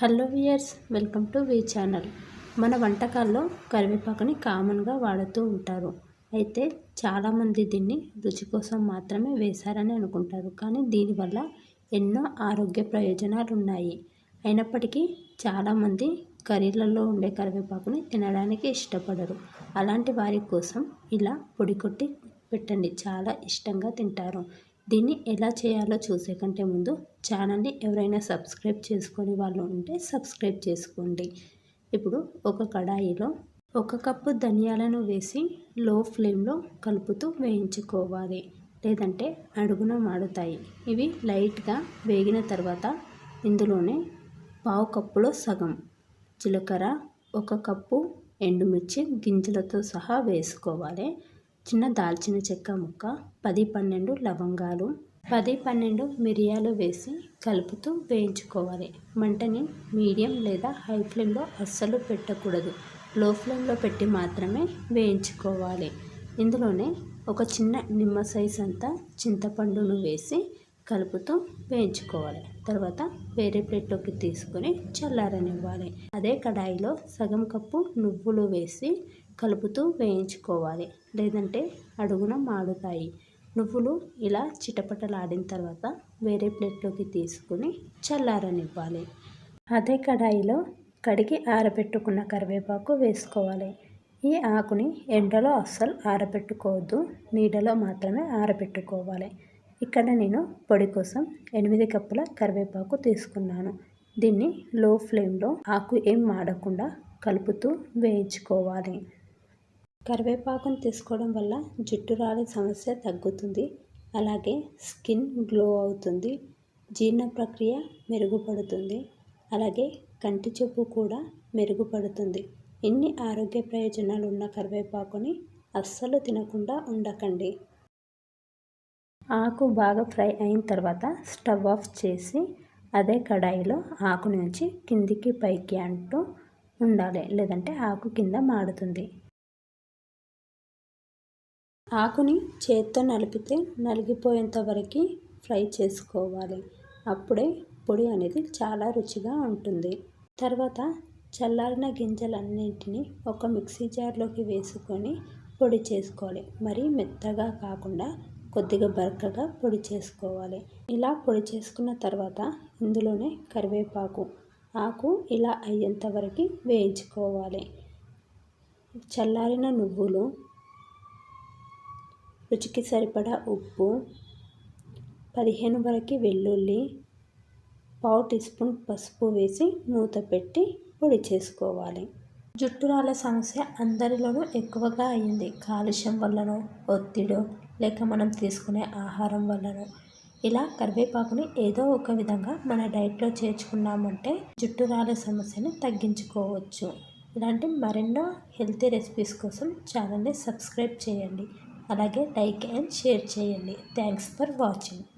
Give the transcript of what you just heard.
Hello viewers welcome to V channel. మన వంటకాల్లో కరివేపాకుని కామన్గా వాడుతూ ఉంటారు. అయితే చాలామంది దీన్ని రుచి కోసం మాత్రమే వేశారని అనుకుంటారు. కానీ దీనివల్ల ఎన్నో ఆరోగ్య ప్రయోజనాలు ఉన్నాయి అయినప్పటికీ చాలామంది కర్రీలలో ఉండే కరివేపాకుని తినడానికి ఇష్టపడరు. అలాంటి వారి కోసం ఇలా పొడి కొట్టి పెట్టండి. చాలా ఇష్టంగా తింటారు. దీన్ని ఎలా చేయాలో చూసే కంటే ముందు ఛానల్ని ఎవరైనా సబ్స్క్రైబ్ చేసుకొని వాళ్ళు ఉంటే సబ్స్క్రైబ్ చేసుకోండి. ఇప్పుడు ఒక కడాయిలో ఒక కప్పు ధనియాలను వేసి లో ఫ్లేమ్లో కలుపుతూ వేయించుకోవాలి. లేదంటే అడుగున మాడుతాయి. ఇవి లైట్గా వేగిన తర్వాత ఇందులోనే పావు కప్పులో సగం జీలకర్ర ఒక కప్పు ఎండుమిర్చి గింజలతో సహా వేసుకోవాలి. చిన్న దాల్చిన చెక్క ముక్క పది పన్నెండు లవంగాలు పది పన్నెండు మిరియాలు వేసి కలుపుతూ వేయించుకోవాలి. మంటని మీడియం లేదా హై ఫ్లేమ్లో అస్సలు పెట్టకూడదు. లో ఫ్లేమ్లో పెట్టి మాత్రమే వేయించుకోవాలి. ఇందులోనే ఒక చిన్న నిమ్మ సైజ్ అంతా చింతపండును వేసి కలుపుతూ వేయించుకోవాలి. తర్వాత వేరే ప్లేట్లోకి తీసుకొని చల్లారనివ్వాలి. అదే కడాయిలో సగం కప్పు నువ్వులు వేసి కలుపుతూ వేయించుకోవాలి. లేదంటే అడుగున మాడుతాయి. నువ్వులు ఇలా చిటపటలాడిన తర్వాత వేరే ప్లేట్లోకి తీసుకుని చల్లారనివ్వాలి. అదే కడాయిలో కడిగి ఆరబెట్టుకున్న కరివేపాకు వేసుకోవాలి. ఈ ఆకుని ఎండలో అస్సలు ఆరబెట్టుకోవద్దు. నీడలో మాత్రమే ఆరబెట్టుకోవాలి. ఇక్కడ నేను పొడి కోసం ఎనిమిది కప్పుల కరివేపాకు తీసుకున్నాను. దీన్ని లో ఫ్లేమ్లో ఆకు ఏం మాడకుండా కలుపుతూ వేయించుకోవాలి. కరివేపాకును తీసుకోవడం వల్ల జుట్టు రాలే సమస్య తగ్గుతుంది. అలాగే స్కిన్ గ్లో అవుతుంది. జీర్ణ ప్రక్రియ మెరుగుపడుతుంది. అలాగే కంటి చూపు కూడా మెరుగుపడుతుంది. ఎన్ని ఆరోగ్య ప్రయోజనాలు ఉన్న కరివేపాకుని అస్సలు తినకుండా ఉండకండి. ఆకు బాగా ఫ్రై అయిన తర్వాత స్టవ్ ఆఫ్ చేసి అదే కడాయిలో ఆకు నుంచి కిందికి పైకి అంటూ ఉండాలి లేదంటే ఆకు కింద మాడుతుంది. ఆకుని చేత్తో నలిపితే నలిగిపోయేంత వరకు ఫ్రై చేసుకోవాలి. అప్పుడే పొడి అనేది చాలా రుచిగా ఉంటుంది. తర్వాత చల్లారిన గింజలన్నింటినీ ఒక మిక్సీ జార్లోకి వేసుకొని పొడి చేసుకోవాలి. మరీ మెత్తగా కాకుండా కొద్దిగా బరకగా పొడి చేసుకోవాలి. ఇలా పొడి చేసుకున్న తర్వాత ఇందులోనే కరివేపాకు ఆకు ఇలా అయ్యేంత వరకు వేయించుకోవాలి. చల్లారిన నువ్వులు రుచికి సరిపడా ఉప్పు పదిహేను వరకు వెల్లుల్లి పావు టీ స్పూన్ పసుపు వేసి మూత పెట్టి పొడి చేసుకోవాలి. జుట్టు రాళ్ళ సమస్య అందరిలోనూ ఎక్కువగా అయ్యింది కాలుష్యం వల్లనో ఒత్తిడో లేక మనం తీసుకునే ఆహారం వల్లనో. ఇలా కరివేపాకుని ఏదో ఒక విధంగా మన డైట్లో చేర్చుకున్నామంటే జుట్టు రాలే సమస్యని తగ్గించుకోవచ్చు. ఇలాంటి మరెన్నో హెల్తీ రెసిపీస్ కోసం ఛానల్ని సబ్స్క్రైబ్ చేయండి. అలాగే లైక్ అండ్ షేర్ చేయండి. Thanks for watching.